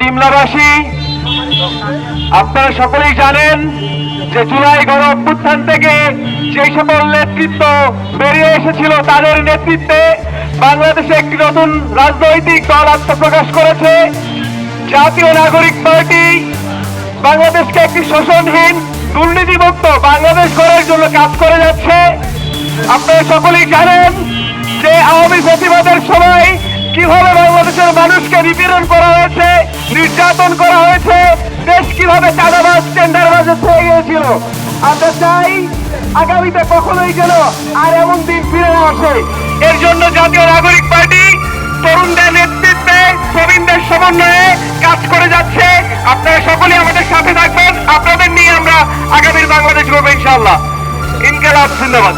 ডিমলাবাসী আপনারা সকলেই জানেন যে জুলাই গণ অভ্যুত্থান থেকে যে সকল নেতৃত্ব বেরিয়ে এসেছিল তাদের নেতৃত্বে বাংলাদেশে একটি নতুন রাজনৈতিক দল আত্মপ্রকাশ করেছে। জাতীয় নাগরিক পার্টি বাংলাদেশকে একটি শোষণহীন, দুর্নীতিমুক্ত বাংলাদেশ গড়ার জন্য কাজ করে যাচ্ছে। আপনারা সকলেই জানেন যে আওয়ামী প্রতিবাদের সময় কীভাবে বাংলাদেশের মানুষকে নিপীড়ন করা হয়েছে নির্যাতন করা হয়েছে। দেশ কীভাবে চাঁদাবাজ, টেন্ডারবাজে হয়ে গিয়েছিল? আমরা চাই আগামীতে কখনোই যেন আর এমন দিন ফিরে না আসে। এর জন্য জাতীয় নাগরিক পার্টি তরুণদের নেতৃত্বে, প্রবীণদের সমন্বয়ে কাজ করে যাচ্ছে। আপনারা সকলেই আমাদের সাথে থাকবেন। আপনাদের নিয়ে আমরা আগামীর বাংলাদেশ করব ইনশাআল্লাহ। ইনকালাব জিন্দাবাদ